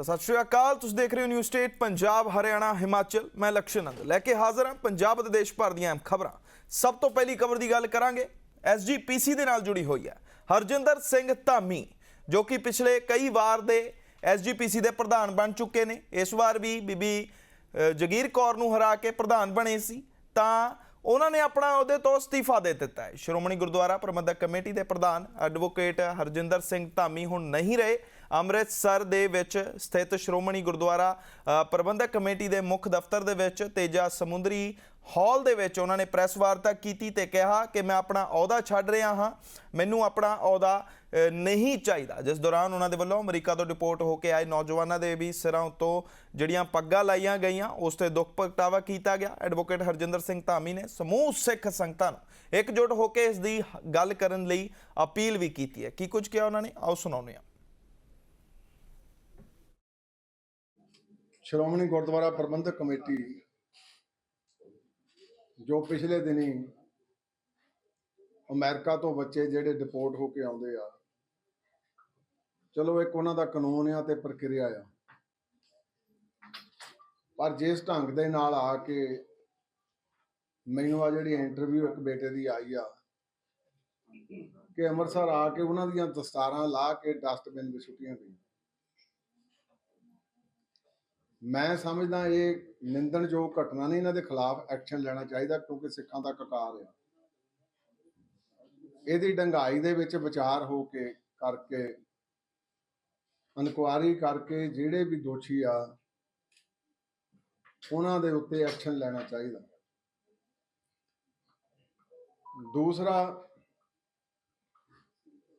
ਤਾਂ ਸਤਿ ਸ਼੍ਰੀ ਅਕਾਲ, ਤੁਸੀਂ ਦੇਖ ਰਹੇ ਹੋ ਨਿਊ ਸਟੇਟ ਪੰਜਾਬ, ਹਰਿਆਣਾ, ਹਿਮਾਚਲ, ਮੈਂ ਲਕਸ਼ਣ ਨੰਦ। ਲੈ ਕੇ ਹਾਜ਼ਰ ਹਾਂ ਪੰਜਾਬ ਅਤੇ ਦੇਸ਼ ਭਰ ਦੀਆਂ ਅਹਿਮ ਖਬਰਾਂ। ਸਭ ਤੋਂ ਪਹਿਲੀ ਖਬਰ ਦੀ ਗੱਲ ਕਰਾਂਗੇ। ਐਸਜੀਪੀਸੀ ਦੇ ਨਾਲ ਜੁੜੀ ਹੋਈ ਹੈ, ਹਰਜਿੰਦਰ ਸਿੰਘ ਧਾਮੀ, ਜੋ ਕਿ ਪਿਛਲੇ ਕਈ ਵਾਰ ਦੇ ਐਸਜੀਪੀਸੀ ਦੇ ਪ੍ਰਧਾਨ ਬਣ ਚੁੱਕੇ ਨੇ। ਇਸ ਵਾਰ ਵੀ ਬੀਬੀ ਜਗੀਰ ਕੌਰ ਨੂੰ ਹਰਾ ਕੇ ਪ੍ਰਧਾਨ ਬਣੇ ਸੀ। ਤਾਂ ਉਹਨਾਂ ਨੇ ਆਪਣਾ ਅਹੁਦੇ ਤੋਂ ਅਸਤੀਫਾ ਦੇ ਦਿੱਤਾ ਹੈ। ਸ਼੍ਰੋਮਣੀ ਗੁਰਦੁਆਰਾ ਪ੍ਰਬੰਧਕ ਕਮੇਟੀ ਦੇ ਪ੍ਰਧਾਨ ਐਡਵੋਕੇਟ ਹਰਜਿੰਦਰ ਸਿੰਘ ਧਾਮੀ ਹੁਣ ਨਹੀਂ ਰਹੇ। ਅੰਮ੍ਰਿਤਸਰ ਦੇ ਵਿੱਚ ਸਥਿਤ ਸ਼੍ਰੋਮਣੀ ਗੁਰਦੁਆਰਾ ਪ੍ਰਬੰਧਕ ਕਮੇਟੀ ਦੇ ਮੁੱਖ ਦਫ਼ਤਰ ਦੇ ਵਿੱਚ ਤੇਜਾ ਸਮੁੰਦਰੀ ਹਾਲ ਦੇ ਵਿੱਚ ਉਹਨਾਂ ਨੇ ਪ੍ਰੈਸ ਵਾਰਤਾ ਕੀਤੀ ਤੇ ਕਿਹਾ ਕਿ ਮੈਂ ਆਪਣਾ ਅਹੁਦਾ ਛੱਡ ਰਿਹਾ ਹਾਂ। ਮੈਨੂੰ ਆਪਣਾ ਅਹੁਦਾ ਨਹੀਂ ਚਾਹੀਦਾ। ਜਿਸ ਦੌਰਾਨ ਉਹਨਾਂ ਦੇ ਵੱਲੋਂ ਅਮਰੀਕਾ ਤੋਂ ਡਿਪੋਰਟ ਹੋ ਕੇ ਆਏ ਨੌਜਵਾਨਾਂ ਦੇ ਵੀ ਸਿਰਾਂ ਉੱਤੋਂ ਜਿਹੜੀਆਂ ਪੱਗਾਂ ਲਾਈਆਂ ਗਈਆਂ, ਉਸ ਤੇ ਦੁੱਖ ਪ੍ਰਗਟਾਵਾ ਕੀਤਾ ਗਿਆ। ਐਡਵੋਕੇਟ ਹਰਜਿੰਦਰ ਸਿੰਘ ਧਾਮੀ ਨੇ ਸਮੂਹ ਸਿੱਖ ਸੰਗਤਾਂ ਨੂੰ ਇਕਜੁੱਟ ਹੋ ਕੇ ਇਸ ਦੀ ਗੱਲ ਕਰਨ ਲਈ ਅਪੀਲ ਵੀ ਕੀਤੀ ਹੈ। ਕੀ ਕੁਝ ਕਿਹਾ ਉਹਨਾਂ ਨੇ? ਆਓ ਸੁਣਾਉਂਦੇ ਹਾਂ। ਸ਼੍ਰੋਮਣੀ ਗੁਰਦੁਆਰਾ ਪ੍ਰਬੰਧਕ ਕਮੇਟੀ, ਜੋ ਪਿਛਲੇ ਦਿਨੀ ਅਮਰੀਕਾ ਤੋਂ ਬੱਚੇ ਜਿਹੜੇ ਡਿਪੋਰਟ ਹੋ ਕੇ ਆਉਂਦੇ ਆ, ਚਲੋ ਇੱਕ ਉਹਨਾਂ ਦਾ ਕਾਨੂੰਨ ਆ ਤੇ ਪ੍ਰਕਿਰਿਆ ਆ। ਪਰ ਜਿਸ ਢੰਗ ਦੇ ਨਾਲ ਆ ਕੇ ਮੈਨੂੰ ਆ ਜਿਹੜੀ ਇੰਟਰਵਿਊ ਇੱਕ ਬੇਟੇ ਦੀ ਆਈ ਆ, ਕਿ ਅੰਮ੍ਰਿਤਸਰ ਆ ਕੇ ਉਹਨਾਂ ਦੀਆਂ ਦਸਤਾਰਾਂ ਲਾ ਕੇ ਡਸਟਬਿਨ ਵਿੱਚ ਸੁੱਟੀਆਂ ਗਈਆਂ। ਮੈਂ ਸਮਝਦਾ ਇਹ ਨਿੰਦਣਯੋਗ ਘਟਨਾ ਨਹੀਂ, ਇਹਨਾਂ ਦੇ ਖਿਲਾਫ ਐਕਸ਼ਨ ਲੈਣਾ ਚਾਹੀਦਾ ਕਿਉਂਕਿ ਸਿੱਖਾਂ ਦਾ ਕਕਾਰ ਆ। ਇਹਦੀ ਡੰਗਾਈ ਦੇ ਵਿੱਚ ਵਿਚਾਰ ਹੋ ਕੇ ਕਰਕੇ ਇਨਕੁਆਰੀ ਕਰਕੇ ਜਿਹੜੇ ਵੀ ਦੋਸ਼ੀ ਆ, ਉਹਨਾਂ ਦੇ ਉੱਤੇ ਐਕਸ਼ਨ ਲੈਣਾ ਚਾਹੀਦਾ। ਦੂਸਰਾ,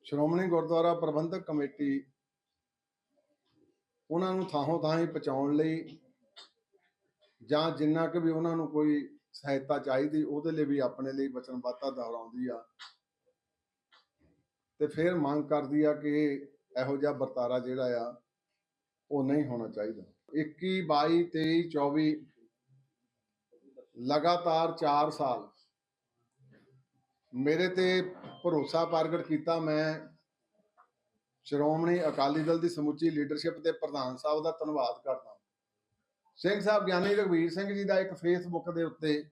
ਸ਼੍ਰੋਮਣੀ ਗੁਰਦੁਆਰਾ ਪ੍ਰਬੰਧਕ ਕਮੇਟੀ ਉਹਨਾਂ ਨੂੰ ਥਾਹੋਂ ਥਾਂ ਹੀ ਪਹੁੰਚਾਉਣ ਲਈ ਜਾਂ ਜਿੰਨਾ ਕਿ ਵੀ ਉਹਨਾਂ ਨੂੰ ਕੋਈ ਸਹਾਇਤਾ ਚਾਹੀਦੀ, ਉਹਦੇ ਲਈ ਵੀ ਆਪਣੇ ਲਈ ਵਚਨਬੱਧਤਾ ਦੁਹਰਾਉਂਦੀ ਆ। ਤੇ ਫਿਰ ਮੰਗ ਕਰਦੀ ਆ ਕਿ ਇਹੋ ਜਿਹਾ ਵਰਤਾਰਾ ਜਿਹੜਾ ਆ, ਉਹ ਨਹੀਂ ਹੋਣਾ ਚਾਹੀਦਾ। 21 22 23 24 ਲਗਾਤਾਰ 4 ਸਾਲ ਮੇਰੇ ਤੇ ਭਰੋਸਾ ਪ੍ਰਗਟ ਕੀਤਾ ਮੈਂ ਸ਼੍ਰੋਮਣੀ ਅਕਾਲੀ ਦਲ ਦੀ ਸਮੁੱਚੀ ਲੀਡਰਸ਼ਿਪ ਤੇ ਪ੍ਰਧਾਨ ਸਾਹਿਬ ਦਾ ਧੰਨਵਾਦ ਕਰਦਾ ਸਿੰਘ ਸਾਹਿਬ, ਗਿਆਨੀ ਰਘਵੀਰ ਸਿੰਘ ਜੀ ਦਾ ਇੱਕ ਫੇਸਬੁੱਕ ਦੇ ਉੱਤੇ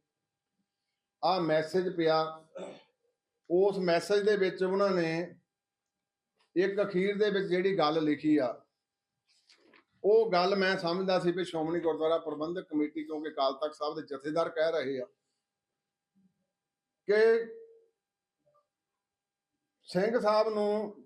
ਆ ਮੈਸੇਜ ਪਿਆ। ਉਸ ਮੈਸੇਜ ਦੇ ਵਿੱਚ ਉਹਨਾਂ ਨੇ ਇੱਕ ਅਖੀਰ ਦੇ ਵਿੱਚ ਜਿਹੜੀ ਗੱਲ ਲਿਖੀ ਆ, ਉਹ ਗੱਲ ਮੈਂ ਸਮਝਦਾ ਸੀ ਵੀ ਸ਼੍ਰੋਮਣੀ ਗੁਰਦੁਆਰਾ ਪ੍ਰਬੰਧਕ ਕਮੇਟੀ, ਕਿਉਂਕਿ ਅਕਾਲ ਤਖਤ ਸਾਹਿਬ ਦੇ ਜਥੇਦਾਰ ਕਹਿ ਰਹੇ ਆ ਕਿ ਸਿੰਘ ਸਾਹਿਬ ਨੂੰ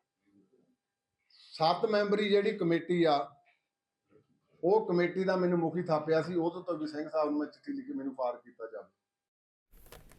ਸੱਤ ਮੈਂਬਰੀ ਜਿਹੜੀ ਕਮੇਟੀ ਆ, ਉਹ ਕਮੇਟੀ ਦਾ ਮੈਨੂੰ ਮੁਖੀ ਥਾਪਿਆ ਸੀ ਉਹਦੇ ਤੋਂ ਵੀ ਸਿੰਘ ਸਾਹਿਬ ਨੂੰ ਮੈਂ ਚਿੱਠੀ ਲਿਖੀ, ਮੈਨੂੰ ਫਾਰ ਕੀਤਾ ਜਾਵੇ।